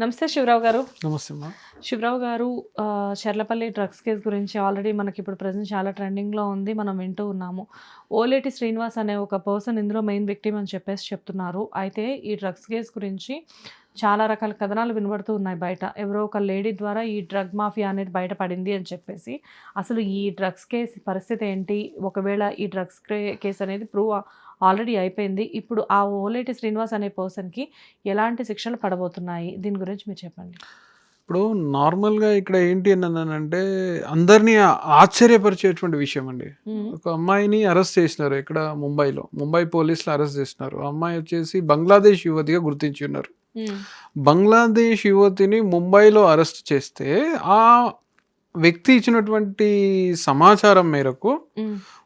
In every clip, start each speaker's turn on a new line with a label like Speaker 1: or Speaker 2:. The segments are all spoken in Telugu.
Speaker 1: నమస్తే శివరావు గారు.
Speaker 2: నమస్తే అమ్మా.
Speaker 1: శివరావు గారు చర్లపల్లి డ్రగ్స్ కేసు గురించి ఆల్రెడీ మనకి ఇప్పుడు ప్రజెంట్ చాలా ట్రెండింగ్లో ఉంది మనం వింటూ ఉన్నాము. ఓలేటి శ్రీనివాస్ అనే ఒక పర్సన్ ఇందులో మెయిన్ విక్టిమ్ అని చెప్పేసి చెప్తున్నారు. అయితే ఈ డ్రగ్స్ కేసు గురించి చాలా రకాల కథనాలు వినబడుతూ ఉన్నాయి బయట. ఎవరో ఒక లేడీ ద్వారా ఈ డ్రగ్ మాఫియా అనేది బయటపడింది అని చెప్పేసి. అసలు ఈ డ్రగ్స్ కేసు పరిస్థితి ఏంటి? ఒకవేళ ఈ డ్రగ్స్ కేసు అనేది ప్రూవ్ ఆల్రెడీ అయిపోయింది. ఇప్పుడు ఆ ఓలేటి శ్రీనివాస్ అనే పర్సన్కి ఎలాంటి శిక్షలు పడబోతున్నాయి? దీని గురించి మీరు చెప్పండి.
Speaker 2: ఇప్పుడు నార్మల్గా ఇక్కడ ఏంటి అని అంటే అందరినీ ఆశ్చర్యపరిచేటువంటి విషయం అండి ఒక అమ్మాయిని అరెస్ట్ చేసినారు ఇక్కడ ముంబైలో. ముంబై పోలీసులు అరెస్ట్ చేసినారు ఆ అమ్మాయి వచ్చేసి బంగ్లాదేశ్ యువతిగా గుర్తించి ఉన్నారు. బంగ్లాదేశ్ యువతిని ముంబైలో అరెస్ట్ చేస్తే ఆ వ్యక్తి ఇచ్చినటువంటి సమాచారం మేరకు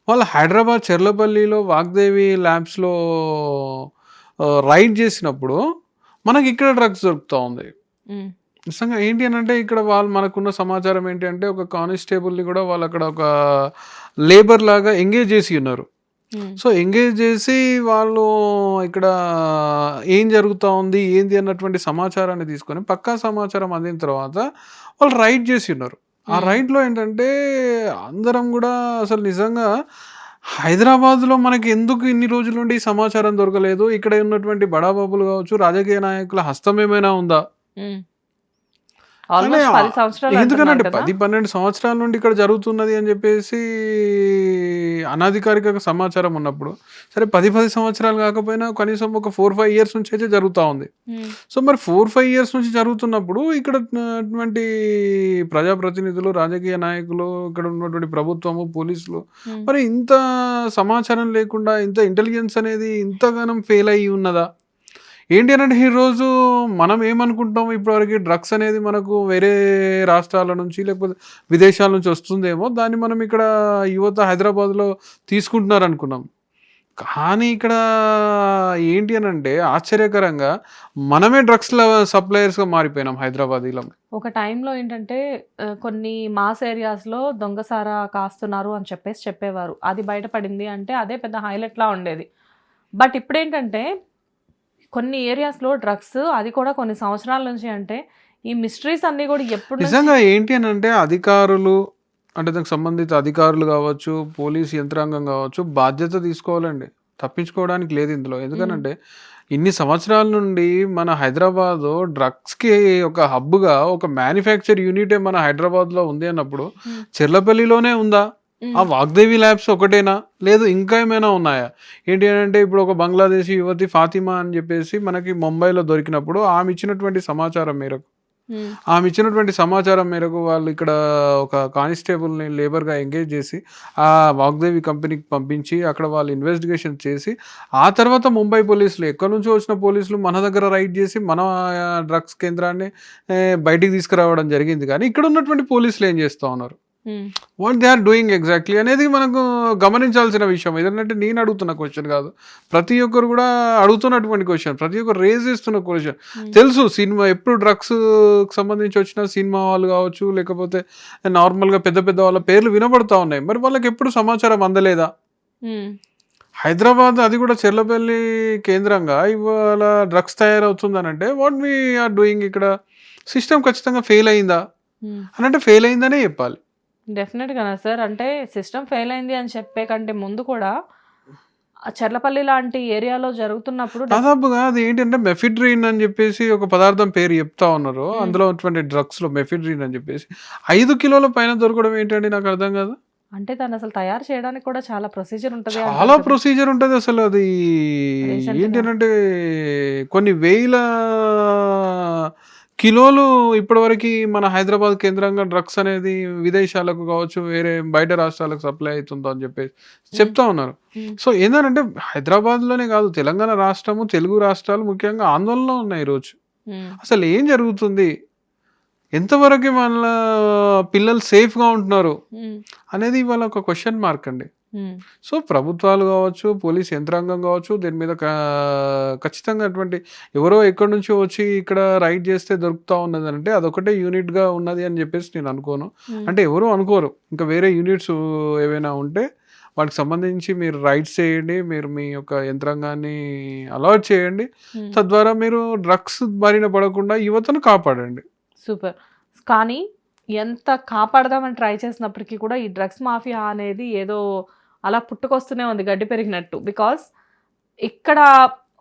Speaker 2: వాళ్ళు హైదరాబాద్ చెర్లపల్లిలో వాగ్దేవి ల్యాబ్స్లో రైడ్ చేసినప్పుడు మనకి ఇక్కడ డ్రగ్స్ దొరుకుతూ ఉంది. నిజంగా ఏంటి అని అంటే ఇక్కడ వాళ్ళు మనకున్న సమాచారం ఏంటి అంటే ఒక కానిస్టేబుల్ని కూడా వాళ్ళు అక్కడ ఒక లేబర్ లాగా ఎంగేజ్ చేసి ఉన్నారు. సో ఎంగేజ్ చేసి వాళ్ళు ఇక్కడ ఏం జరుగుతూ ఉంది ఏంది అన్నటువంటి సమాచారాన్ని తీసుకొని పక్కా సమాచారం అందిన తర్వాత వాళ్ళు రైడ్ చేసి ఉన్నారు. ఆ. రైడ్లో ఏంటంటే అందరం కూడా అసలు నిజంగా హైదరాబాద్లో మనకి ఎందుకు ఇన్ని రోజుల నుండి సమాచారం దొరకలేదు? ఇక్కడ ఉన్నటువంటి బడాబాబులు కావచ్చు రాజకీయ నాయకుల హస్తం ఏమైనా ఉందా
Speaker 1: ఆల్మోస్ట్
Speaker 2: కానీ
Speaker 1: పది సంవత్సరాలు
Speaker 2: ఎందుకనంటే
Speaker 1: కదా?
Speaker 2: పది పన్నెండు సంవత్సరాల నుండి ఇక్కడ జరుగుతున్నది అని చెప్పేసి అనధికారిక సమాచారం ఉన్నప్పుడు సరే పది పది సంవత్సరాలు కాకపోయినా కనీసం ఒక ఫోర్ ఫైవ్ ఇయర్స్ నుంచి అయితే జరుగుతూ ఉంది.
Speaker 1: ఉమ్,
Speaker 2: సో మరి ఫోర్ ఫైవ్ ఇయర్స్ నుంచి జరుగుతున్నప్పుడు ఇక్కడ ఉన్నటువంటి ప్రజాప్రతినిధులు రాజకీయ నాయకులు ఇక్కడ ఉన్నటువంటి ప్రభుత్వము పోలీసులు
Speaker 1: ఉమ్,
Speaker 2: మరి ఇంత సమాచారం లేకుండా ఇంత ఇంటెలిజెన్స్ అనేది ఇంతగానం ఫెయిల్ అయ్యి ఉన్నదా? ఏంటి అంటే ఈరోజు మనం ఏమనుకుంటాం? ఇప్పటివరకు డ్రగ్స్ అనేది మనకు వేరే రాష్ట్రాల నుంచి లేకపోతే విదేశాల నుంచి వస్తుందేమో దాన్ని మనం ఇక్కడ యువత హైదరాబాద్లో తీసుకుంటున్నారు అనుకున్నాం కానీ ఇక్కడ ఏంటి అని అంటే ఆశ్చర్యకరంగా మనమే డ్రగ్స్ సప్లయర్స్గా మారిపోయినాం హైదరాబాద్లో
Speaker 1: ఒక టైంలో ఏంటంటే కొన్ని మాస్ ఏరియాస్లో దొంగసారా కాస్తున్నారు అని చెప్పేసి చెప్పేవారు. అది బయటపడింది అంటే అదే పెద్ద హైలైట్లా ఉండేది. బట్ ఇప్పుడేంటంటే కొన్ని ఏరియాస్లో డ్రగ్స్ అది కూడా కొన్ని సంవత్సరాల నుంచి అంటే ఈ మిస్టరీస్ అన్నీ కూడా ఎప్పుడు
Speaker 2: నిజంగా ఏంటి అని అంటే అధికారులు అంటే దానికి సంబంధిత అధికారులు కావచ్చు పోలీస్ యంత్రాంగం కావచ్చు బాధ్యత తీసుకోవాలండి. తప్పించుకోవడానికి లేదు ఇందులో. ఎందుకనంటే ఇన్ని సంవత్సరాల నుండి మన హైదరాబాద్ డ్రగ్స్కి ఒక హబ్గా ఒక మ్యానుఫ్యాక్చర్ యూనిటే మన హైదరాబాద్లో ఉంది అన్నప్పుడు
Speaker 1: Hmm.
Speaker 2: చెర్లపల్లిలోనే ఉందా? ఆ వాగ్దేవి ల్యాబ్స్ ఒకటేనా? లేదు ఇంకా ఏమైనా ఉన్నాయా? ఏంటి అని అంటే ఇప్పుడు ఒక బంగ్లాదేశీ యువతి ఫాతిమా అని చెప్పేసి మనకి ముంబైలో దొరికినప్పుడు ఆమె ఇచ్చినటువంటి సమాచారం మేరకు ఆమె ఇచ్చినటువంటి సమాచారం మేరకు వాళ్ళు ఇక్కడ ఒక కానిస్టేబుల్ని లేబర్గా ఎంగేజ్ చేసి ఆ వాగ్దేవి కంపెనీకి పంపించి అక్కడ వాళ్ళు ఇన్వెస్టిగేషన్ చేసి ఆ తర్వాత ముంబై పోలీసులు ఎక్కడి నుంచో వచ్చిన పోలీసులు మన దగ్గర రైడ్ చేసి మన డ్రగ్స్ కేంద్రాన్ని బయటికి తీసుకురావడం జరిగింది. కానీ ఇక్కడ ఉన్నటువంటి పోలీసులు ఏం చేస్తూ ఉన్నారు? What they are doing exactly అనేది మనకు గమనించాల్సిన విషయం. ఏంటంటే నేను అడుగుతున్న క్వశ్చన్ కాదు. ప్రతి ఒక్కరు కూడా అడుగుతున్నటువంటి క్వశ్చన్ ప్రతి ఒక్కరు రేజ్ చేస్తున్న క్వశ్చన్
Speaker 1: ఉమ్.
Speaker 2: తెలుసు సినిమా ఎప్పుడు డ్రగ్స్ సంబంధించి వచ్చిన సినిమా వాళ్ళు కావచ్చు లేకపోతే నార్మల్గా పెద్ద పెద్ద వాళ్ళ పేర్లు వినబడతా ఉన్నాయి. మరి వాళ్ళకి ఎప్పుడు సమాచారం అందలేదా?
Speaker 1: ఉమ్,
Speaker 2: హైదరాబాద్ అది కూడా చెర్లపల్లి కేంద్రంగా ఇవాళ డ్రగ్స్ తయారవుతుందనంటే వాట్ వీ ఆర్ డూయింగ్ ఇక్కడ? సిస్టమ్ ఖచ్చితంగా ఫెయిల్ అయిందా?
Speaker 1: ఉమ్.
Speaker 2: అని అంటే ఫెయిల్ అయిందనే చెప్పాలి.
Speaker 1: డెఫినెట్ గానా సార్ అంటే సిస్టమ్ ఫెయిల్ అయింది అని చెప్పే కంటే ముందు కూడా చర్లపల్లి లాంటి ఏరియాలో జరుగుతున్నప్పుడు
Speaker 2: దాదాపుగా అది ఏంటంటే మెఫిడ్రీన్ అని చెప్పేసి ఒక పదార్థం పేరు చెప్తా ఉన్నారు
Speaker 1: Hmm.
Speaker 2: అందులో ఉన్నటువంటి డ్రగ్స్లో మెఫిడ్రీన్ అని చెప్పేసి ఐదు కిలోల పైన దొరకడం ఏంటండి నాకు అర్థం కాదు
Speaker 1: అంటే దాన్ని అసలు తయారు చేయడానికి కూడా చాలా ప్రొసీజర్ ఉంటుంది
Speaker 2: చాలా. ప్రొసీజర్ ఉంటుంది అసలు అది. ఏంటంటే కొన్ని వేల కిలోలు ఇప్పటివరకు మన హైదరాబాద్ కేంద్రంగా డ్రగ్స్ అనేది విదేశాలకు కావచ్చు వేరే బయట రాష్ట్రాలకు సప్లై అవుతుందో అని చెప్పేసి చెప్తా ఉన్నారు. సో ఏంటంటే హైదరాబాద్లోనే కాదు తెలంగాణ రాష్ట్రము తెలుగు రాష్ట్రాలు ముఖ్యంగా ఆందోళనలో ఉన్నాయి ఈరోజు అసలు ఏం జరుగుతుంది? ఎంతవరకు మన పిల్లలు సేఫ్గా ఉంటున్నారు? అనేది ఇవాళ ఒక క్వశ్చన్ మార్క్ అండి. సో ప్రభుత్వాలు కావచ్చు పోలీస్ యంత్రాంగం కావచ్చు దీని మీద ఖచ్చితంగా అటువంటి ఎవరో ఎక్కడి నుంచో వచ్చి ఇక్కడ రైడ్ చేస్తే దొరుకుతా ఉన్నది అంటే అదొకటే యూనిట్గా ఉన్నది అని చెప్పేసి నేను అనుకోను. అంటే ఎవరు అనుకోరు. ఇంకా వేరే యూనిట్స్ ఏవైనా ఉంటే వాటికి సంబంధించి మీరు రైడ్స్ చేయండి మీరు మీ యొక్క యంత్రాంగాన్ని అలర్ట్ చేయండి. తద్వారా మీరు డ్రగ్స్ బారిన పడకుండా యువతను కాపాడండి.
Speaker 1: సూపర్. కానీ ఎంత కాపాడదామని ట్రై చేసినప్పటికీ కూడా ఈ డ్రగ్స్ మాఫియా అనేది ఏదో అలా పుట్టుకొస్తూనే ఉంది గడ్డి పెరిగినట్టు. బికాస్ ఇక్కడ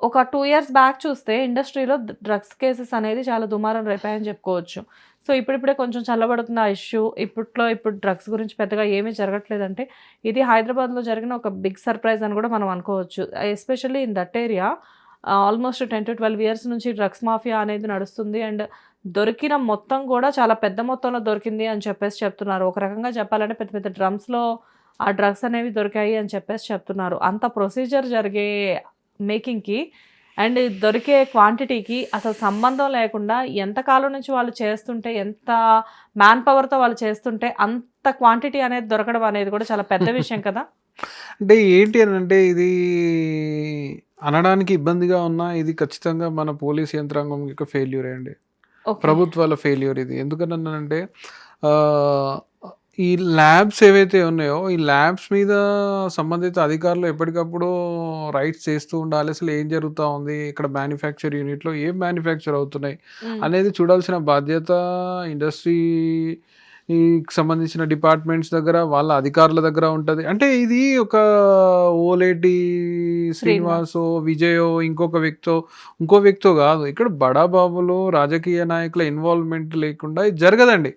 Speaker 1: ఒక టూ ఇయర్స్ బ్యాక్ చూస్తే ఇండస్ట్రీలో డ్రగ్స్ కేసెస్ అనేది చాలా దుమారం రేపాయని చెప్పుకోవచ్చు. సో ఇప్పుడిప్పుడే కొంచెం చల్లబడుతుంది ఆ ఇష్యూ ఇప్పట్లో ఇప్పుడు డ్రగ్స్ గురించి పెద్దగా ఏమీ జరగట్లేదంటే ఇది హైదరాబాద్లో జరిగిన ఒక బిగ్ సర్ప్రైజ్ అని కూడా మనం అనుకోవచ్చు. Especially in that area almost ten to twelve years నుంచి డ్రగ్స్ మాఫియా అనేది నడుస్తుంది. అండ్ దొరికిన మొత్తం కూడా చాలా పెద్ద మొత్తంలో దొరికింది అని చెప్పేసి చెప్తున్నారు. ఒక రకంగా చెప్పాలంటే పెద్ద పెద్ద డ్రమ్స్లో ఆ డ్రగ్స్ అనేవి దొరికాయి అని చెప్పేసి చెప్తున్నారు. అంత ప్రొసీజర్ జరిగే మేకింగ్కి అండ్ దొరికే క్వాంటిటీకి అసలు సంబంధం లేకుండా ఎంత కాలం నుంచి వాళ్ళు చేస్తుంటే ఎంత మ్యాన్ పవర్తో వాళ్ళు చేస్తుంటే అంత క్వాంటిటీ అనేది దొరకడం అనేది కూడా చాలా పెద్ద విషయం కదా.
Speaker 2: అంటే ఏంటి అని అంటే ఇది అనడానికి ఇబ్బందిగా ఉన్నా ఇది ఖచ్చితంగా మన పోలీస్ యంత్రాంగం యొక్క ఫెయిల్యూర్ అండి. ప్రభుత్వాల ఫెయిల్యూర్ ఇది. ఎందుకన్నానంటే ఆ, ఈ ల్యాబ్స్ ఏవైతే ఉన్నాయో ఈ ల్యాబ్స్ మీద సంబంధిత అధికారులు ఎప్పటికప్పుడు రైట్స్ చేస్తూ ఉండాలి. అసలు ఏం జరుగుతూ ఉంది? ఇక్కడ మ్యానుఫ్యాక్చర్ యూనిట్లో ఏం మ్యానుఫ్యాక్చర్ అవుతున్నాయి. అనేది చూడాల్సిన బాధ్యత ఇండస్ట్రీ ఈ సంబంధించిన డిపార్ట్మెంట్స్ దగ్గర వాళ్ళ అధికారుల దగ్గర ఉంటది. అంటే ఇది ఒక ఓలేటి శ్రీనివాసో. విజయో ఇంకొక వ్యక్తో ఇంకో వ్యక్తో కాదు. ఇక్కడ బడా బాబులు రాజకీయ నాయకుల ఇన్వాల్వ్మెంట్ లేకుండా జరగదండి.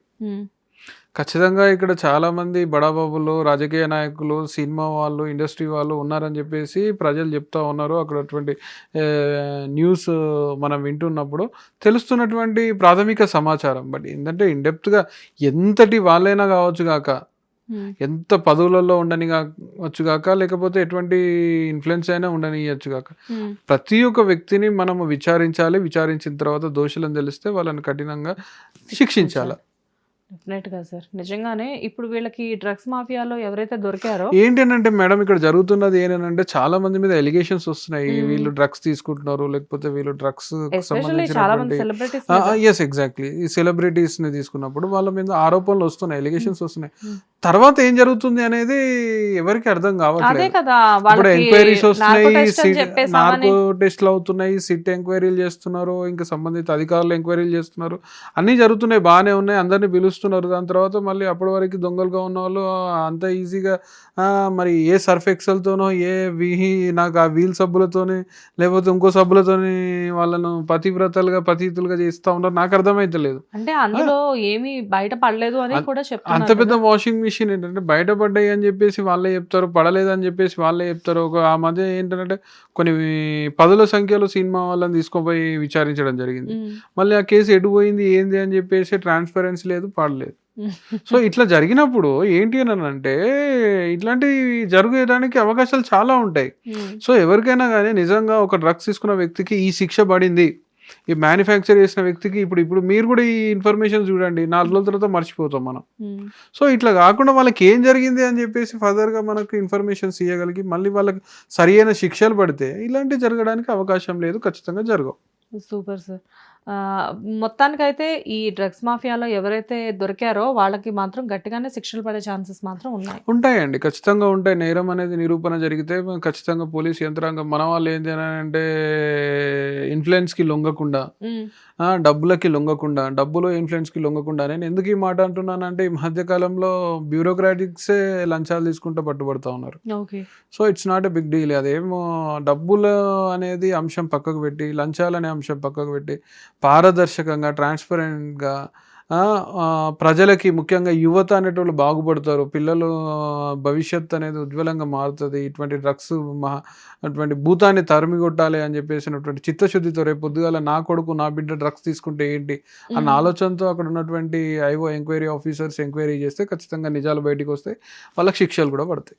Speaker 2: ఖచ్చితంగా ఇక్కడ చాలా మంది బడాబాబులు రాజకీయ నాయకులు సినిమా వాళ్ళు ఇండస్ట్రీ వాళ్ళు ఉన్నారని చెప్పేసి ప్రజలు చెప్తా ఉన్నారు. అక్కడ అటువంటి న్యూస్ మనం వింటున్నప్పుడు తెలుస్తున్నటువంటి ప్రాథమిక సమాచారం. బట్ ఏంటంటే ఇండెప్త్గా ఎంతటి వాళ్ళైనా కావచ్చు కాక. ఎంత పదవులలో ఉండని కావచ్చు కాక లేకపోతే ఎటువంటి ఇన్ఫ్లుయెన్స్ అయినా ఉండనియచ్చు కాక. ప్రతి ఒక్క వ్యక్తిని మనము విచారించాలి. విచారించిన తర్వాత దోషులను తెలిస్తే వాళ్ళని కఠినంగా శిక్షించాలి.
Speaker 1: డెఫినెట్గా సార్ నిజంగానే ఇప్పుడు వీళ్ళకి డ్రగ్స్ మాఫియాలో ఎవరైతే దొరికారో
Speaker 2: ఏంటి అని అంటే మేడం ఇక్కడ జరుగుతున్నది ఏంటంటే చాలా మంది మీద ఎలిగేషన్స్ వస్తున్నాయి.
Speaker 1: మ్మ్.
Speaker 2: వీళ్ళు డ్రగ్స్ తీసుకుంటున్నారు లేకపోతే వీళ్ళు డ్రగ్స్ ఎస్ ఎగ్జాక్ట్లీ ఈ సెలబ్రిటీస్ని తీసుకున్నప్పుడు వాళ్ళ మీద ఆరోపణలు వస్తున్నాయి ఎలిగేషన్స్ వస్తున్నాయి.
Speaker 1: మ్మ్.
Speaker 2: తర్వాత ఏం జరుగుతుంది అనేది ఎవరికి అర్థం కావట్లేదు.
Speaker 1: కదా
Speaker 2: ఇప్పుడు
Speaker 1: వాళ్ళకి
Speaker 2: ఎంక్వైరీస్ వస్తున్నాయి నార్కో టెస్ట్లు అవుతున్నాయి సిట్ ఎంక్వైరీలు చేస్తున్నారు ఇంకా సంబంధిత అధికారులు ఎంక్వైరీలు చేస్తున్నారు. అన్నీ జరుగుతున్నాయి బాగానే ఉన్నాయి అందరినీ పిలుస్తున్నారు. దాని తర్వాత మళ్ళీ అప్పటి వరకు దొంగలుగా ఉన్న వాళ్ళు అంత ఈజీగా మరి ఏ సర్ఫ్ ఎక్సెల్తోనో ఏ విహి నాకు ఆ వీల్ సబ్బులతోని లేకపోతే ఇంకో సబ్బులతోని వాళ్ళను పతివ్రతలుగా పతితులుగా చేస్తా ఉన్నారు. నాకు అర్థమైతలేదు.
Speaker 1: అంటే అందులో ఏమీ బయట పడలేదు అని
Speaker 2: అంత-
Speaker 1: కూడా
Speaker 2: అంత
Speaker 1: చెప్తున్నారు
Speaker 2: పెద్ద. వాషింగ్ మిషన్ ఏంటంటే బయటపడ్డాయి అని చెప్పేసి వాళ్ళే చెప్తారు పడలేదని చెప్పేసి వాళ్ళే చెప్తారు ఒక ఆ మధ్య ఏంటంటే కొన్ని పదుల సంఖ్యలో సినిమా వాళ్ళని తీసుకుపోయి విచారించడం జరిగింది. మళ్ళీ ఆ కేసు ఎటు పోయింది ఏంది అని చెప్పేసి ట్రాన్స్పరెన్సీ లేదు పడలేదు. సో ఇట్లా జరిగినప్పుడు ఏంటి అని అంటే ఇట్లాంటివి జరగడానికి అవకాశాలు చాలా ఉంటాయి. సో ఎవరికైనా కానీ నిజంగా ఒక డ్రగ్స్ తీసుకున్న వ్యక్తికి ఈ శిక్ష పడింది ఈ మ్యానుఫ్యాక్చర్ చేసిన వ్యక్తికి ఇప్పుడు ఇప్పుడు మీరు కూడా ఈ ఇన్ఫర్మేషన్ చూడండి నాలుగు రోజుల తర్వాత మర్చిపోతాం మనం.
Speaker 1: ఉమ్.
Speaker 2: సో ఇట్లా కాకుండా వాళ్ళకి ఏం జరిగింది అని చెప్పేసి ఫర్దర్గా మనకు ఇన్ఫర్మేషన్స్ ఇవ్వగలిగి మళ్ళీ వాళ్ళకి సరి అయిన శిక్షలు పడితే ఇలాంటివి జరగడానికి అవకాశం లేదు ఖచ్చితంగా జరగవు.
Speaker 1: సూపర్ సార్ మొత్తానికైతే ఈ డ్రగ్స్ మాఫియాలో ఎవరైతే దొరికారో వాళ్ళకి మాత్రం గట్టిగానే శిక్షలు పడే ఛాన్సెస్ మాత్రం ఉన్నాయి.
Speaker 2: ఉంటాయండి. ఖచ్చితంగా ఉంటాయి. నేరం అనేది నిరూపణ జరిగితే ఖచ్చితంగా పోలీస్ యంత్రాంగం మన వాళ్ళు ఏంటి అని అంటే ఇన్ఫ్లుయెన్స్కి లొంగకుండా డబ్బులకి లొంగకుండా డబ్బులు ఇన్ఫ్లుయెన్స్కి లొంగకుండా. నేను ఎందుకు ఈ మాట అంటున్నానంటే ఈ మధ్యకాలంలో బ్యూరోక్రాటిక్సే లంచాలు తీసుకుంటూ పట్టుబడతా ఉన్నారు. So it's not a big deal అదేమో డబ్బులు అనేది అంశం పక్కకు పెట్టి లంచాలు అనే అంశం పక్కకు పెట్టి పారదర్శకంగా ట్రాన్స్పరెంట్గా ప్రజలకి ముఖ్యంగా యువత అనేటోళ్ళు బాగుపడతారు. పిల్లలు భవిష్యత్ అనేది ఉజ్వలంగా మారుతుంది. ఇటువంటి డ్రగ్స్ మహా అటువంటి భూతాన్ని తరిమి కొట్టాలి అని చెప్పేసినటువంటి చిత్తశుద్ధితో రేపు పొద్దుగాల నా కొడుకు నా బిడ్డ డ్రగ్స్ తీసుకుంటే ఏంటి? అన్న ఆలోచనతో అక్కడ ఉన్నటువంటి ఐఓ ఎంక్వైరీ ఆఫీసర్స్ ఎంక్వైరీ చేస్తే ఖచ్చితంగా నిజాలు బయటికి వస్తాయి వాళ్ళకి శిక్షలు కూడా పడతాయి.